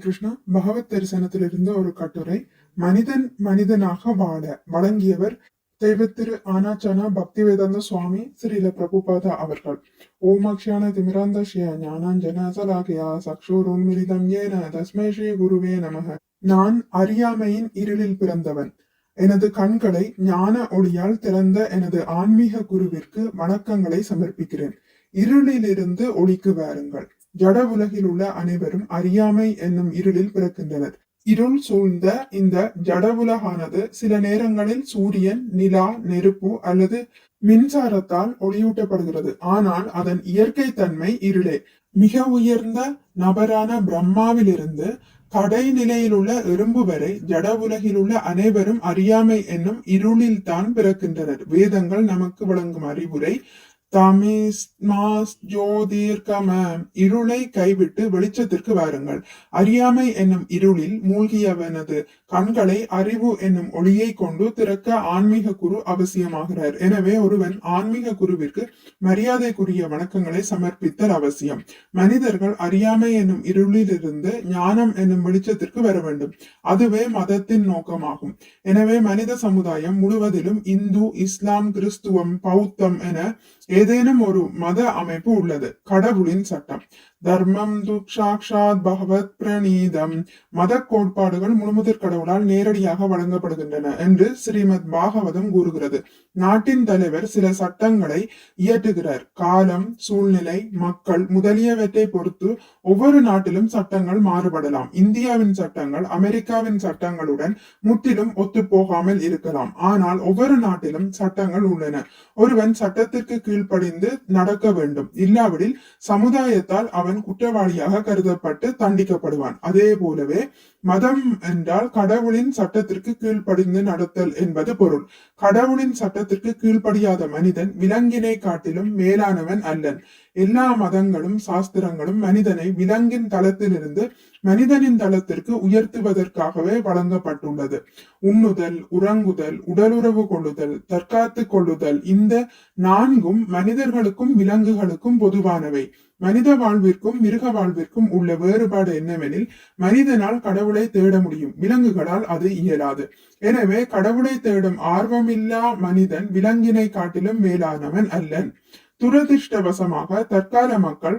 கிருஷ்ணா பகவத் தரிசனத்திலிருந்து ஒரு கட்டுரை மனிதன் மனிதனாக வாழ வழங்கியவர் தெய்வத்திரு ஆனாச்சனா பக்தி வேதாந்த சுவாமி ஸ்ரீல பிரபுபாதா அவர்கள். ஓமக்ஷான திமிராந்த ஸ்ரீ ஞானாஞ்சனாசலாகியா சலாகியா சக்ஷோருன்மிலிதம் ஏன தஸ்மை ஸ்ரீ குருவே நமக. நான் அறியாமையின் இருளில் பிறந்தவன். எனது கண்களை ஞான ஒளியால் திறந்த எனது ஆன்மீக குருவிற்கு வணக்கங்களை சமர்ப்பிக்கிறேன். இருளிலிருந்து ஒளிக்கு வாருங்கள். ஜட உலகில் உள்ள அனைவரும் அறியாமை என்னும் இருளில் பிறக்கின்றனர். இருள் சூழ்ந்த இந்த ஜட உலகானது சில நேரங்களில் சூரியன் நிலா நெருப்பு அல்லது மின்சாரத்தால் ஒளியூட்டப்படுகிறது. ஆனால் அதன் இயற்கை தன்மை இருளே. மிக உயர்ந்த நபரான பிரம்மாவிலிருந்து கடை நிலையில் உள்ள எறும்பு வரை ஜட உலகில் உள்ள அனைவரும் அறியாமை என்னும் இருளில் தான் பிறக்கின்றனர். வேதங்கள் நமக்கு வழங்கும் அறிவுரை தமிஸ்மாஸ் ஜோதிர்கம இருளை கைவிட்டு வெளிச்சத்திற்கு வாருங்கள். அறியாமை என்னும் இருளில் மூழ்கியவனது கண்களை அறிவு என்னும் ஒளியை கொண்டு திறக்க ஆன்மீக குரு அவசியமாகிறார். எனவே ஒருவன் ஆன்மீக குருவிற்கு மரியாதைக்குரிய வணக்கங்களை சமர்ப்பித்தல் அவசியம். மனிதர்கள் அறியாமை என்னும் இருளிலிருந்து ஞானம் என்னும் வெளிச்சத்திற்கு வர வேண்டும். அதுவே மதத்தின் நோக்கமாகும். எனவே மனித சமுதாயம் முழுவதிலும் இந்து இஸ்லாம் கிறிஸ்துவம் பௌத்தம் என ஏதேனும் ஒரு மத அமைப்பு உள்ளது. கடவுளின் சட்டம். தர்மம் துக்ஷாக்ஷாத் பகவத் பிரணீதம். மத கோட்பாடுகள் முழுமுதற் கடவுளால் நேரடியாக வழங்கப்படுகின்றன என்று ஸ்ரீமத் பாகவதம் கூறுகிறது. நாட்டின் தலைவர் சில சட்டங்களை இயற்றுகிறார். காலம் சூழ்நிலை மக்கள் முதலியவற்றை பொறுத்து ஒவ்வொரு நாட்டிலும் சட்டங்கள் மாறுபடலாம். இந்தியாவின் சட்டங்கள் அமெரிக்காவின் சட்டங்களுடன் முற்றிலும் ஒத்துப்போகாமல் இருக்கலாம். ஆனால் ஒவ்வொரு நாட்டிலும் சட்டங்கள் உள்ளன. ஒருவன் சட்டத்திற்கு கீழ்ப்படிந்து நடக்க வேண்டும். இல்லாவிடில் சமுதாயத்தால் அவர் அவன் குற்றவாளியாக கருதப்பட்டு தண்டிக்கப்படுவான். அதே போலவே மதம் என்றால் கடவுளின் சட்டத்திற்கு கீழ்ப்படிந்து நடத்தல் என்பது பொருள். கடவுளின் சட்டத்திற்கு கீழ்ப்படியாத மனிதன் விலங்கினை காட்டிலும் மேலானவன் அல்லன். எல்லா மதங்களும் சாஸ்திரங்களும் மனிதனை விலங்கின் தளத்திலிருந்து மனிதனின் தளத்திற்கு உயர்த்துவதற்காகவே வழங்கப்பட்டுள்ளது. உண்ணுதல் உறங்குதல் உடலுறவு கொள்ளுதல் தற்காத்து கொள்ளுதல் இந்த நான்கும் மனிதர்களுக்கும் விலங்குகளுக்கும் பொதுவானவை. மனித வாழ்விற்கும் மிருக வாழ்விற்கும் உள்ள வேறுபாடு என்னவெனில் மனிதனால் கடவுளை தேட முடியும். விலங்குகளால் அது இயலாது. எனவே கடவுளை தேடும் ஆர்வமில்லா மனிதன் விலங்கினை காட்டிலும் மேலானவன் அல்லன். துரதிருஷ்டவசமாக தற்கால மக்கள்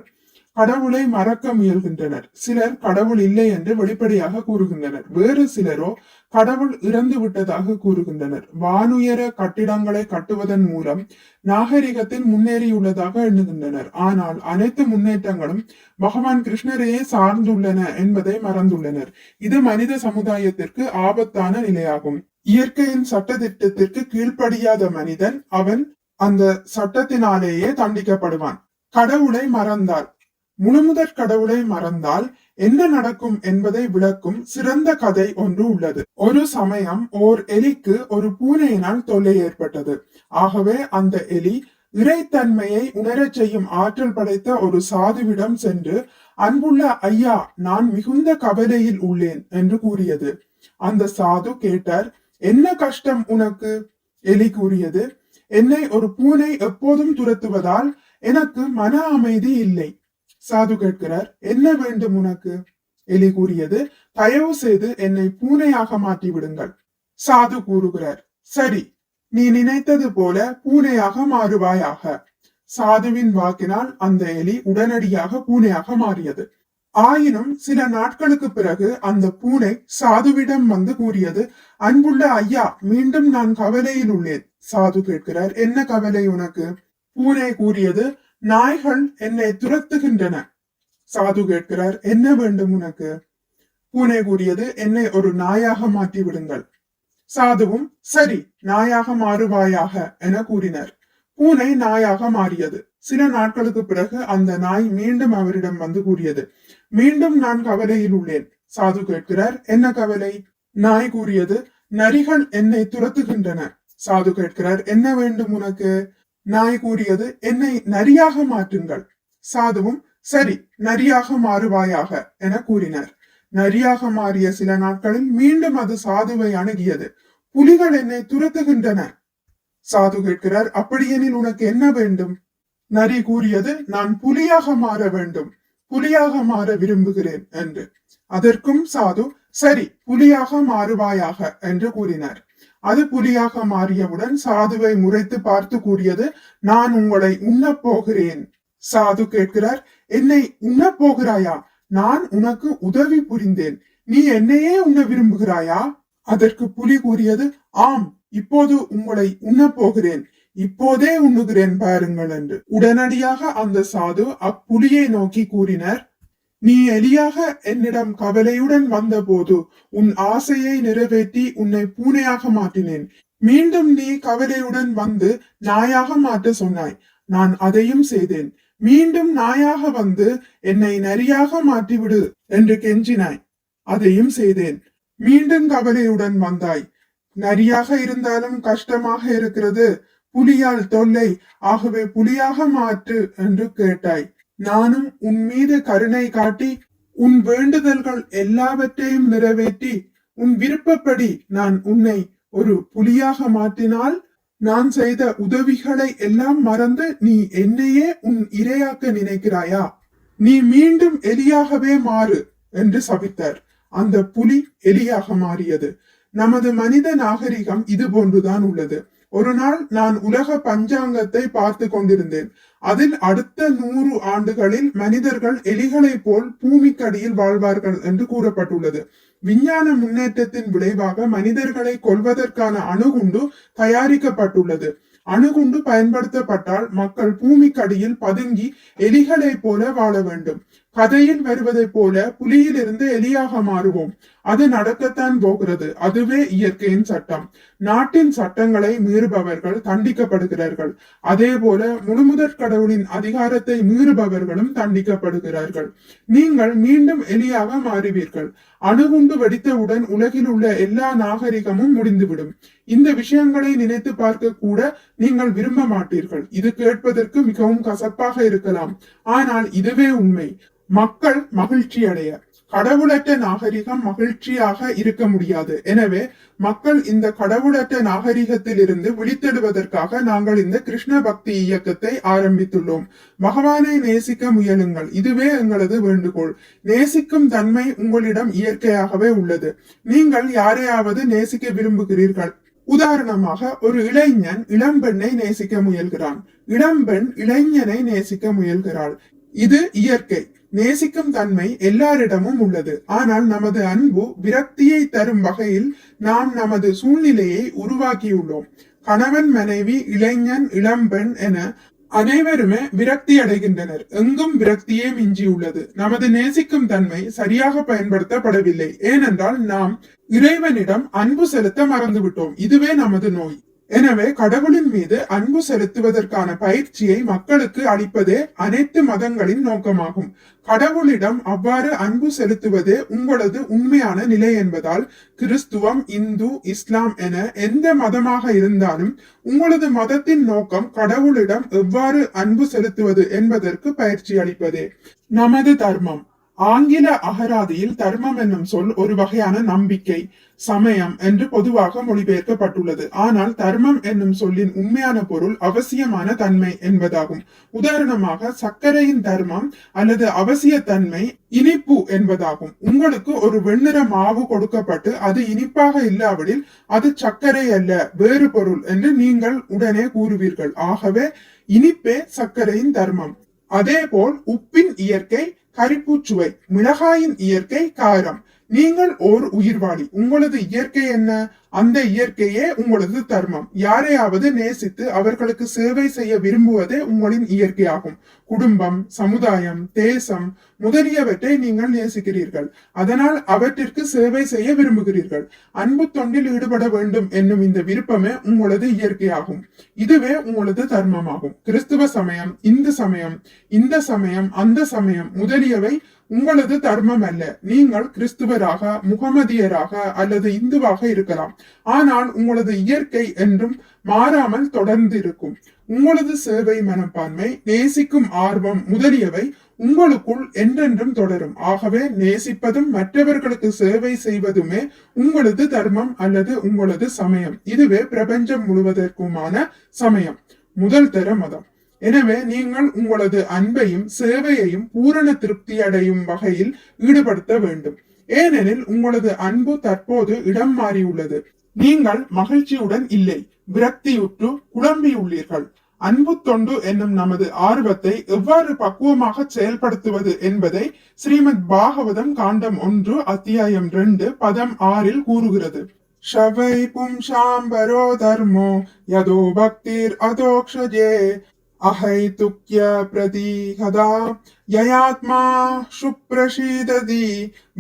கடவுளை மறக்க முயல்கின்றனர். சிலர் கடவுள் இல்லை என்று வெளிப்படையாக கூறுகின்றனர். வேறு சிலரோ கடவுள் இறந்து விட்டதாக கூறுகின்றனர். வானுயர கட்டிடங்களை கட்டுவதன் மூலம் நாகரிகத்தில் முன்னேறியுள்ளதாக எண்ணுகின்றனர். ஆனால் அனைத்து முன்னேற்றங்களும் பகவான் கிருஷ்ணரையே சார்ந்துள்ளன என்பதை மறந்துள்ளனர். இது மனித சமுதாயத்திற்கு ஆபத்தான நிலையாகும். இயற்கையின் சட்டத்திட்டத்திற்கு கீழ்ப்படியாத மனிதன் அவன் அந்த சட்டத்தினாலேயே தண்டிக்கப்படுவான். கடவுளை மறந்தால் முழுமுதற் கடவுளை மறந்தால் என்ன நடக்கும் என்பதை விளக்கும் சிறந்த கதை ஒன்று உள்ளது. ஒரு சமயம் ஓர் எலிக்கு ஒரு பூனையினால் தொல்லை ஏற்பட்டது. ஆகவே அந்த எலி இறைத்தன்மையை உணரச் செய்யும் ஆற்றல் படைத்த ஒரு சாதுவிடம் சென்று அன்புள்ள ஐயா நான் மிகுந்த கவலையில் உள்ளேன் என்று கூறியது. அந்த சாது கேட்டார் என்ன கஷ்டம் உனக்கு? எலி கூறியது என்னை ஒரு பூனை எப்போதும் துரத்துவதால் எனக்கு மன அமைதி இல்லை. சாது கேட்கிறார் என்ன வேண்டும் உனக்கு? எலி கூறியது தயவு செய்து என்னை பூனையாக மாற்றி விடுங்கள் சாது கூறுகிறார் சரி நீ நினைத்தது போல பூனையாக மாறுவாயாக. சாதுவின் வாக்கினால் அந்த எலி உடனடியாக பூனையாக மாறியது. ஆயினும் சில நாட்களுக்கு பிறகு அந்த பூனை சாதுவிடம் வந்து கூறியது அன்புள்ள ஐயா மீண்டும் நான் கவலையில் உள்ளேன். சாது கேட்கிறார் என்ன கவலை உனக்கு? பூனை கூறியது நாய்கள் என்னை துரத்துகின்றன. சாது கேட்கிறார் என்ன வேண்டும் உனக்கு? பூனை கூறியது என்னை ஒரு நாயாக மாற்றி விடுங்கள். சாதுவும் சரி நாயாக மாறுவாயாக என கூறினர். பூனை நாயாக மாறியது. சில நாட்களுக்கு பிறகு அந்த நாய் மீண்டும் அவரிடம் வந்து கூறியது. மீண்டும் நான் கவலையில் உள்ளேன். சாது கேட்கிறார் என்ன கவலை? நாய் கூறியது நரிகள் என்னை துரத்துகின்றன. சாது கேட்கிறார் என்ன வேண்டும் உனக்கு? நாய் கூறியது என்னை நரியாக மாற்றுங்கள். சாதுவும் சரி நரியாக மாறுவாயாக என கூறினர். நரியாக மாறிய சில நாட்களில் மீண்டும் அது சாதுவை அணுகியது. புலிகள் என்னை துரத்துகின்றன. சாது கேட்கிறார் அப்படியெனில் உனக்கு என்ன வேண்டும்? நரி கூறியது நான் புலியாக மாற வேண்டும். புலியாக மாற விரும்புகிறேன் என்று. அதற்கும் சாது சரி புலியாக மாறுவாயாக என்று கூறினார். அது புலியாக மாறியவுடன் சாதுவை முறைத்து பார்த்து கூறியது நான் உங்களை உண்ணப் போகிறேன். சாது கேட்கிறார் என்னை உண்ணப் போகிறாயா? நான் உனக்கு உதவி புரிந்தேன். நீ என்னையே உண்ண விரும்புகிறாயா? அதற்கு புலி கூறியது ஆம் இப்போது உங்களை உண்ணப் போகிறேன். இப்போதே உண்ணுகிறேன் பாருங்கள் என்று. உடனடியாக அந்த சாது அப்புலியை நோக்கி கூறினர் நீ எலியாக என்னிடம் கவலையுடன் வந்தபோது உன் ஆசையை நிறைவேற்றி உன்னை பூனையாக மாற்றினேன். மீண்டும் நீ கவலையுடன் வந்து நாயாக மாற்ற சொன்னாய். நான் அதையும் செய்தேன். மீண்டும் நாயாக வந்து என்னை நரியாக மாற்றிவிடு என்று கெஞ்சினாய். அதையும் செய்தேன். மீண்டும் கவலையுடன் வந்தாய். நரியாக இருந்தாலும் கஷ்டமாக இருக்கிறது. புலியால் தொல்லை. ஆகவே புலியாக மாற்று என்று கேட்டாய். நானும் உன் மீது கருணை காட்டி உன் வேண்டுதல்கள் எல்லாவற்றையும் நிறைவேற்றி உன் விருப்பப்படி நான் உன்னை ஒரு புலியாக மாற்றினால் நான் செய்த உதவிகளை எல்லாம் மறந்து நீ என்னையே உன் இரையாக்க நினைக்கிறாயா நீ மீண்டும் எலியாகவே மாறு என்று சபித்தார் அந்த புலி எலியாக மாறியது நமது மனித நாகரிகம் இது போன்றுதான் உள்ளது ஒரு நாள் நான் உலக பஞ்சாங்கத்தை பார்த்து கொண்டிருந்தேன் அதில் அடுத்த நூறு ஆண்டுகளில் மனிதர்கள் எலிகளைப் போல் பூமிக்கடியில் வாழ்வார்கள் என்று கூறப்பட்டுள்ளது. விஞ்ஞான முன்னேற்றத்தின் விளைவாக மனிதர்களை கொல்வதற்கான அணுகுண்டு தயாரிக்கப்பட்டுள்ளது. அணுகுண்டு பயன்படுத்தப்பட்டால் மக்கள் பூமிக்கடியில் பதுங்கி எலிகளைப் போல வாழ வேண்டும். கதையில் வருவதை போல புலியிலிருந்து எலியாக மாறுவோம். அது நடக்கத்தான் போகிறது. அதுவே இயற்கையின் சட்டம். நாட்டின் சட்டங்களை மீறுபவர்கள் தண்டிக்கப்படுகிறார்கள். அதே போல முழுமுதற் கடவுளின் அதிகாரத்தை மீறுபவர்களும் தண்டிக்கப்படுகிறார்கள். நீங்கள் மீண்டும் எலியாக மாறுவீர்கள். அணுகுண்டு வெடித்தவுடன் உலகில் உள்ள எல்லா நாகரிகமும் முடிந்துவிடும். இந்த விஷயங்களை நினைத்து பார்க்க கூட நீங்கள் விரும்ப மாட்டீர்கள். இது கேட்பதற்கு மிகவும் கசப்பாக இருக்கலாம். ஆனால் இதுவே உண்மை. மக்கள் மகிழ்ச்சி அடைய. கடவுளற்ற நாகரிகம் மகிழ்ச்சியாக இருக்க முடியாது. எனவே மக்கள் இந்த கடவுளற்ற நாகரிகத்தில் இருந்து விழித்தெடுவதற்காக நாங்கள் இந்த கிருஷ்ண பக்தி இயக்கத்தை ஆரம்பித்துள்ளோம். பகவானை நேசிக்க முயலுங்கள். இதுவே எங்களது வேண்டுகோள். நேசிக்கும் தன்மை உங்களிடம் இயற்கையாகவே உள்ளது. நீங்கள் யாரையாவது நேசிக்க விரும்புகிறீர்கள்? உதாரணமாக ஒரு இளைஞன் இளம்பெண்ணை நேசிக்க முயல்கிறான். இளம்பெண் இளைஞனை நேசிக்க முயல்கிறாள். இது இயற்கை. நேசிக்கும் தன்மை எல்லாரிடமும் உள்ளது. ஆனால் நமது அன்பு விரக்தியை தரும் வகையில் நாம் நமது சூழ்நிலையை உருவாக்கியுள்ளோம். கணவன் மனைவி இளைஞன் இளம்பெண் என அனைவருமே விரக்தி அடைகின்றனர். எங்கும் விரக்தியே மிஞ்சியுள்ளது நமது நேசிக்கும் தன்மை சரியாக பயன்படுத்தப்படவில்லை. ஏனென்றால் நாம் இறைவனிடம் அன்பு செலுத்த மறந்துவிட்டோம். இதுவே நமது நோய். எனவே கடவுளின் மீது அன்பு செலுத்துவதற்கான பயிற்சியை மக்களுக்கு அளிப்பதே அனைத்து மதங்களின் நோக்கமாகும். கடவுளிடம் அவ்வாறு அன்பு செலுத்துவது உங்களது உண்மையான நிலை என்பதால் கிறிஸ்துவம் இந்து இஸ்லாம் என எந்த மதமாக இருந்தாலும் உங்களது மதத்தின் நோக்கம் கடவுளிடம் எவ்வாறு அன்பு செலுத்துவது என்பதற்கு பயிற்சி அளிப்பதே. நமது தர்மம். ஆங்கில அகராதியில் தர்மம் என்னும் சொல் ஒரு வகையான நம்பிக்கை சமயம் என்று பொதுவாக மொழிபெயர்க்கப்பட்டுள்ளது. ஆனால் தர்மம் என்னும் சொல்லின் உண்மையான பொருள் அவசியமான தன்மை என்பதாகும். உதாரணமாக சர்க்கரையின் தர்மம் அல்லது அவசிய தன்மை இனிப்பு என்பதாகும். உங்களுக்கு ஒரு வெண்ணிற மாவு கொடுக்கப்பட்டு அது இனிப்பாக இல்லாவிடில் அது சர்க்கரை அல்ல வேறு பொருள் என்று நீங்கள் உடனே கூறுவீர்கள். ஆகவே இனிப்பே சர்க்கரையின் தர்மம். அதேபோல் உப்பின் இயற்கை கரிப்பூச்சுவை மிளகாயின் இயற்கை காரம். நீங்கள் ஓர் உயிர்வாளி உங்களது இயற்கை என்ன? அந்த இயற்கையே உங்களது தர்மம். யாரையாவது நேசித்து அவர்களுக்கு சேவை செய்ய விரும்புவதே உங்களின் இயற்கையாகும். குடும்பம் சமுதாயம் தேசம் முதலியவற்றை நீங்கள் நேசிக்கிறீர்கள். அதனால் அவற்றிற்கு சேவை செய்ய விரும்புகிறீர்கள். அன்பு தொண்டில் ஈடுபட வேண்டும் என்னும் இந்த விருப்பமே உங்களது இயற்கையாகும். இதுவே உங்களது தர்மமாகும். கிறிஸ்துவ சமயம் இந்து சமயம் இந்த சமயம் அந்த சமயம் முதலியவை உங்களது தர்மம் அல்ல. நீங்கள் கிறிஸ்துவராக முகமதியராக அல்லது இந்துவாக இருக்கலாம். ஆனால் உங்களது இயற்கை என்றும் மாறாமல் தொடர்ந்து இருக்கும் உங்களது சேவை மனப்பான்மை நேசிக்கும் ஆர்வம் முதலியவை உங்களுக்குள் என்றென்றும் தொடரும். ஆகவே நேசிப்பதும் மற்றவர்களுக்கு சேவை செய்வதுமே உங்களது தர்மம் அல்லது உங்களது சமயம். இதுவே பிரபஞ்சம் முழுவதற்குமான சமயம். முதல் தர மதம். எனவே நீங்கள் உங்களது அன்பையும் சேவையையும் பூரண திருப்தி அடையும் வகையில் ஈடுபடுத்த வேண்டும். ஏனெனில் உங்களது அன்பு தற்போது இடம் மாறியுள்ளது. நீங்கள் மகிழ்ச்சியுடன் இல்லை விரக்தியுற்று குழம்பியுள்ளீர்கள். அன்பு தொண்டு என்னும் நமது ஆர்வத்தை எவ்வாறு பக்குவமாக செயல்படுத்துவது என்பதை ஸ்ரீமத் பாகவதம் காண்டம் ஒன்று அத்தியாயம் ரெண்டு பதம் ஆறில் கூறுகிறது. ஷவை பும்சாம்பரோ தர்மோ யதோ பக்திர் அதோக்ஷஜே. अहैतुक्य प्रतिहदा யயாத்மா சுப்ரஷீததி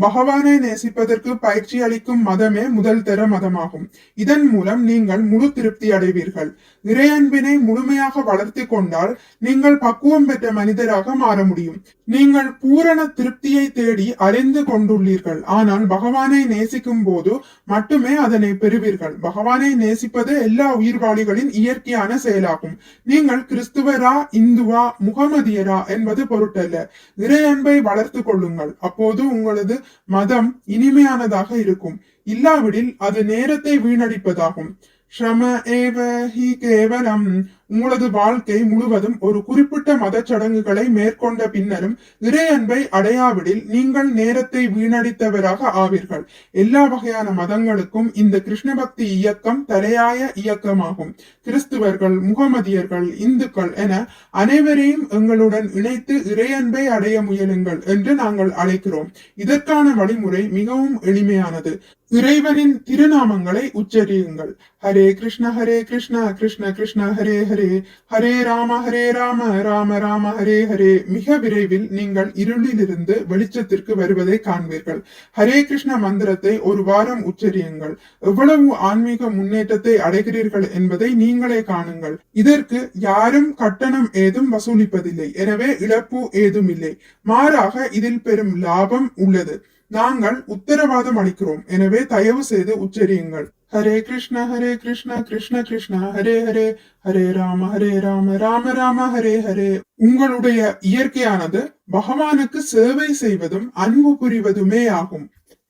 பகவானை நேசிப்பதற்கு பயிற்சி அளிக்கும் மதமே முதல் தர மதமாகும். இதன் மூலம் நீங்கள் முழு திருப்தி அடைவீர்கள். இறையன்பினை முழுமையாக வளர்த்தி கொண்டால் நீங்கள் பக்குவம் பெற்ற மனிதராக மாற முடியும். நீங்கள் பூரண திருப்தியை தேடி அறிந்து கொண்டுள்ளீர்கள். ஆனால் பகவானை நேசிக்கும் போது மட்டுமே அதனை பெறுவீர்கள். பகவானை நேசிப்பது எல்லா உயிர்வாளிகளின் இயற்கையான செயலாகும். நீங்கள் கிறிஸ்துவரா இந்துவா முகமதியரா என்பது பொருட்டல்ல. இறையன்பை வளர்த்து கொள்ளுங்கள். அப்போது உங்களது மதம் இனிமையானதாக இருக்கும். இல்லாவிடில் அது நேரத்தை வீணடிப்பதாகும். ஸ்ரம ஏவ ஹி கேவலம் உங்களது வாழ்க்கை முழுவதும் ஒரு குறிப்பிட்ட மத சடங்குகளை மேற்கொண்ட பின்னரும் இறை அன்பை அடையாவிடில் நீங்கள் நேரத்தை வீணடித்தவராக ஆவீர்கள். எல்லா வகையான மதங்களுக்கும் இந்த கிருஷ்ண பக்தி இயக்கம் தலையாய இயக்கமாகும். கிறிஸ்துவர்கள் முகமதியர்கள் இந்துக்கள் என அனைவரையும் எங்களுடன் இணைத்து இறையன்பை அடைய முயலுங்கள் என்று நாங்கள் அழைக்கிறோம். இதற்கான வழிமுறை மிகவும் எளிமையானது. இறைவனின் திருநாமங்களை உச்சரியுங்கள். ஹரே கிருஷ்ண ஹரே கிருஷ்ண கிருஷ்ண கிருஷ்ண ஹரே. ஹரே ஹரே ராம ஹரே ராம ராம ராம ஹரே ஹரே. மிக விரைவில் நீங்கள் இருளிலிருந்து வெளிச்சத்திற்கு வருவதை காண்பீர்கள். ஹரே கிருஷ்ண மந்திரத்தை ஒரு வாரம் உச்சரியுங்கள். எவ்வளவு ஆன்மீக முன்னேற்றத்தை அடைகிறீர்கள் என்பதை நீங்களே காணுங்கள். இதற்கு யாரும் கட்டணம் ஏதும் வசூலிப்பதில்லை. எனவே இழப்பு ஏதும் இல்லை மாறாக இதில் பெரும் லாபம் உள்ளது. நாங்கள் உத்தரவாதம் அளிக்கிறோம். எனவே தயவு செய்து உச்சரியுங்கள். ஹரே கிருஷ்ண ஹரே கிருஷ்ண கிருஷ்ண கிருஷ்ண ஹரே ஹரே ஹரே ராம ஹரே ராம ராம ராம ஹரே ஹரே உங்களுடைய இயற்கையானது பகவானுக்கு சேவை செய்வதும் அன்பு புரிவதுமே ஆகும்.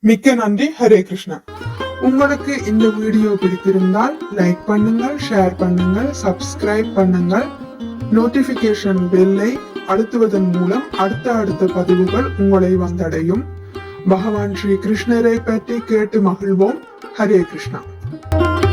மிக்க நன்றி ஹரே கிருஷ்ணா உங்களுக்கு இந்த வீடியோ பிடித்திருந்தால் லைக் பண்ணுங்கள் ஷேர் பண்ணுங்கள் சப்ஸ்கிரைப் பண்ணுங்கள். நோட்டிபிகேஷன் பெல்லை அழுத்துவதன் மூலம் அடுத்த அடுத்த பதிவுகள் உங்களை வந்தடையும். பகவான் ஸ்ரீ கிருஷ்ணரை பற்றி கேட்டு மகிழ்வோம். Hare Krishna thank you.